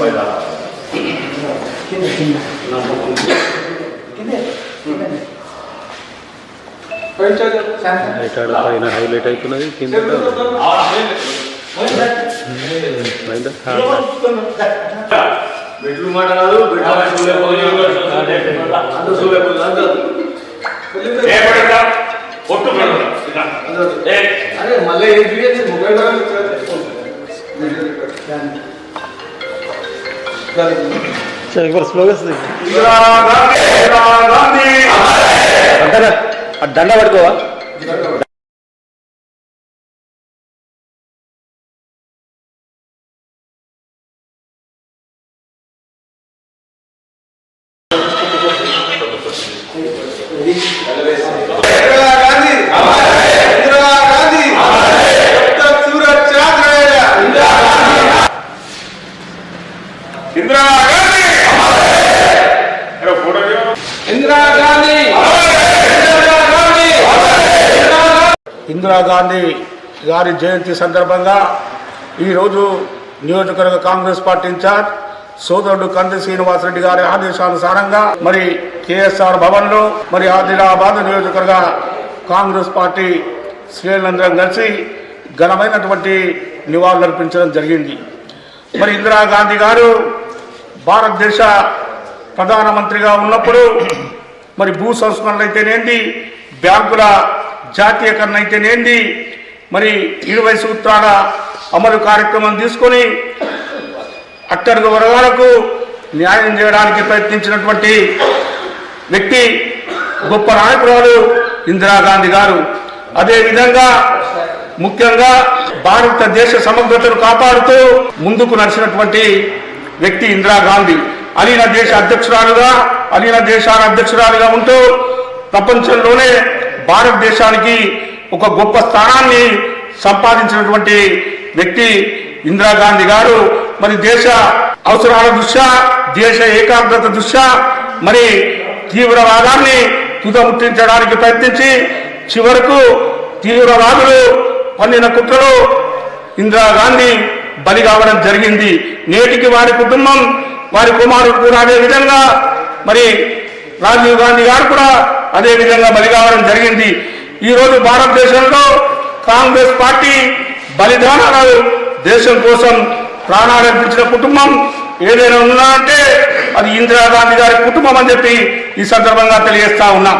పైన కింద కింద కిందే కిందనే. సార్, లైట్ ఆడ పైన హైలైట్ అవుతున్నది కింద అయిందా? బెడ్రూమ్ మాట కాదు అంత సూర్యపల్లి అంత అరే మళ్ళీ ఏం చూడండి మొబైల్ సరే, ఇప్పుడు స్లోగా దండ పడుకోవా ఇందిరా ఇందిరా గాంధీ ఇందిరా గాంధీ ఇందిరా గాంధీ ఇందిరాగాంధీ గారి జయంతి సందర్భంగా ఈరోజు నియోజకవర్గ కాంగ్రెస్ పార్టీ ఇన్ఛార్జ్ సోదరుడు కంది శ్రీనివాసరెడ్డి గారి ఆదేశానుసారంగా మరి కేఎస్ఆర్ భవన్లో మరి ఆదిలాబాద్ నియోజకవర్గ కాంగ్రెస్ పార్టీ శ్రేణులందరం కలిసి ఘనమైనటువంటి నివాళులర్పించడం జరిగింది. మరి ఇందిరాగాంధీ గారు భారతదేశ ప్రధానమంత్రిగా ఉన్నప్పుడు మరి భూ సంస్కరణలు అయితేనేంది బ్యాంకుల జాతీయకరణ అయితేనేంది మరి ఇరవై సూత్రాల అమలు కార్యక్రమం తీసుకొని అట్టడుగు వర్గాలకు న్యాయం చేయడానికి ప్రయత్నించినటువంటి వ్యక్తి గొప్ప నాయకురాలు ఇందిరాగాంధీ గారు. అదేవిధంగా ముఖ్యంగా భారతదేశ సమగ్రతను కాపాడుతూ ముందుకు నడిచినటువంటి వ్యక్తి ఇందిరాగాంధీ అలీన దేశ అధ్యక్షురాలుగా అలీన దేశాల అధ్యక్షురాలుగా ఉంటూ ప్రపంచంలోనే భారతదేశానికి ఒక గొప్ప స్థానాన్ని సంపాదించినటువంటి వ్యక్తి ఇందిరాగాంధీ గారు. మరి దేశ అవసరాల దృష్ట్యా దేశ ఏకాగ్రత దృష్ట్యా మరి తీవ్రవాదాన్ని తుదముట్టించడానికి ప్రయత్నించి చివరకు తీవ్రవాదులు పన్నిన కుట్రలు ఇందిరాగాంధీ బలి కావడం జరిగింది. నేటికి వారి కుటుంబం వారి కుమారుడు కూడా అదే విధంగా మరి రాజీవ్ గాంధీ గారు కూడా అదే విధంగా బలి కావడం జరిగింది. ఈరోజు భారతదేశంలో కాంగ్రెస్ పార్టీ బలిదానాలు దేశం కోసం ప్రాణాలర్పించిన కుటుంబం ఏదైనా ఉన్నా అంటే అది ఇందిరాగాంధీ గారి కుటుంబం అని చెప్పి ఈ సందర్భంగా తెలియజేస్తా ఉన్నాం.